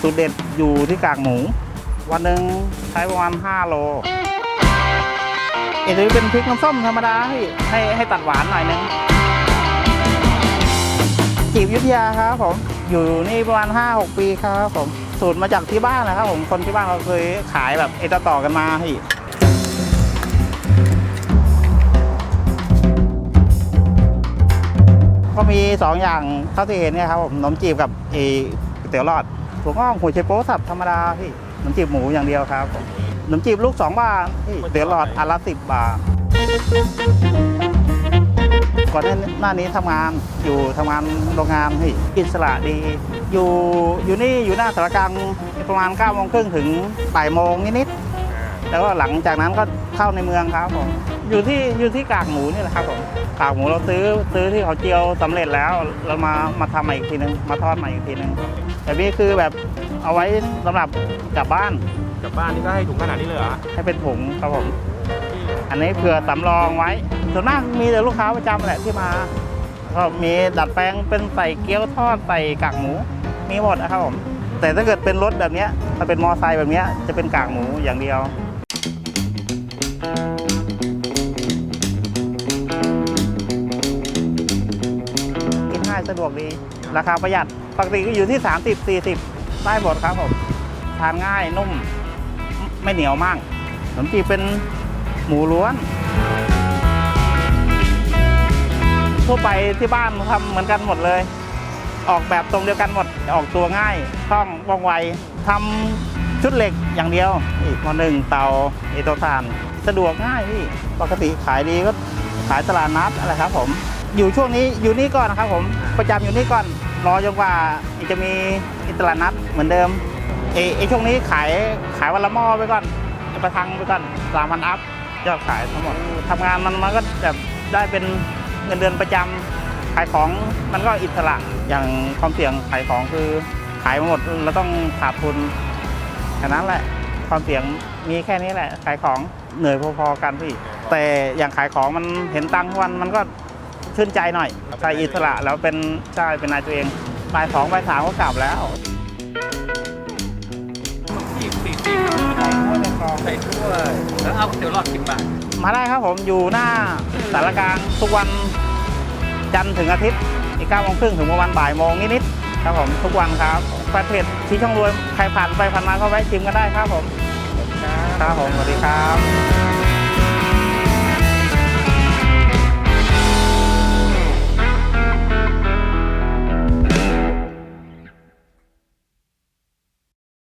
สูตรเด็ดอยู่ที่กากหมู วันหนึ่งใช้ประมาณ 5 โลเอ็นจะเป็นพริกน้ำส้มธรรมดาให้ให้ให้ตัดหวานหน่อยนึงจีบยุทธยาครับผมอยู่นี่ประมาณ 5-6 ปีครับผมสูตรมาจากที่บ้านนะครับผมคนที่บ้านเราเคยขายแบบเอตต่อกันมาพี่ก็มี 2 อย่างเท่าที่เห็นเนี่ยครับผมนมจีบกับเอก๋วยเตี๋ยวหลอด ถั่วงอกหัวไชโป๊สับธรรมดาพี่ขนมจีบหมูอย่างเดียวครับผมขนมจีบลูก 2 บาทพี่ก๋วยเตี๋ยวหลอดอันละสิบบาท ก่อนหน้านี้ทำงานอยู่ทำงานโรงงานพี่อิสระดี อยู่อยู่นี่อยู่หน้าสารกลางประมาณ9ก้าโมงครึ่งถึงบ่ายโมงนิดๆ แล้วก็หลังจากนั้นก็เข้าในเมืองครับผมอยู่ที่อยู่ที่กากหมูนี่แหละครับผมกากหมูเราซื้อซื้อที่เขาเจียวสำเร็จแล้วเรามามาทำใหม่อีกทีนึงมาทอดใหม่อีกทีนึงแต่นี่คือแบบเอาไว้สำหรับกลับบ้านกลับบ้านนี่ก็ให้ถุงขนาดนี้เลยเหรอให้เป็นถุงครับผมอันนี้เผื่อสำรองไว้ส่วนมากมีแต่ลูกค้าประจำแหละที่มาก็มีดัดแปลงเป็นใส่เกี๊ยวทอดใส่กากหมู มีหมดนะครับผมแต่ถ้าเกิดเป็นรถแบบเนี้ยถ้าเป็นมอไซค์แบบเนี้ยจะเป็นกากหมูอย่างเดียว สะดวกดี ราคาประหยัดปกติก็อยู่ที่ 30 40 ได้หมดครับผมทานง่ายนุ่มไม่เหนียวมากขนมจีบเป็นหมูล้วน ทั่วไปที่บ้านทำเหมือนกันหมดเลย ออกแบบตรงเดียวกันหมดออกตัวง่ายคล่องว่องไวทำชุดเหล็กอย่างเดียว อีกมอหนึ่งเตาเอโตทาน สะดวกง่ายพี่ปกติขายดีก็ขายตลาดนัดอะไรครับผม อยู่ช่วงนี้อยู่นี่ก่อนนะครับผมประจำอยู่นี่ก่อนรอจนกว่าจะมีตลาดนัดเหมือนเดิมเอไอช่วงนี้ขายขายวันละหม้อไปก่อนประทังไปก่อนสามพันอัพยอดขายทั้งหมดทำงานมันมันก็แบบได้เป็นเงินเดือนประจำขายของมันก็อิสระอย่างความเสี่ยงขายของคือขายหมดแล้วต้องขาดทุนแค่นั้นแหละความเสี่ยงมีแค่นี้แหละ ขายของเหนื่อยพอๆกันพี่ แต่อย่างขายของมันเห็นตังค์ทุกวันมันก็ ชื่นใจหน่อยใช้อิสระแล้วเป็นใช่เป็นนายตัวเองบ่ายสองบ่ายสามก็กลับแล้วสี่สี่สิบใส่ถ้วยในกล่องใส่ถ้วยแล้วเอาเตี๋ยวหลอดสิบบาท มาได้ครับผมอยู่หน้าสารกลางทุกวันจันทร์ถึงอาทิตย์อีกเก้าโมงครึ่งถึงประมาณบ่ายโมงนิดๆครับผมทุกวันครับแฟนเพจชี้ช่องรวยใครผ่านไปผ่านมาก็แวะชิมกันได้ครับผมครับผมสวัสดีครับ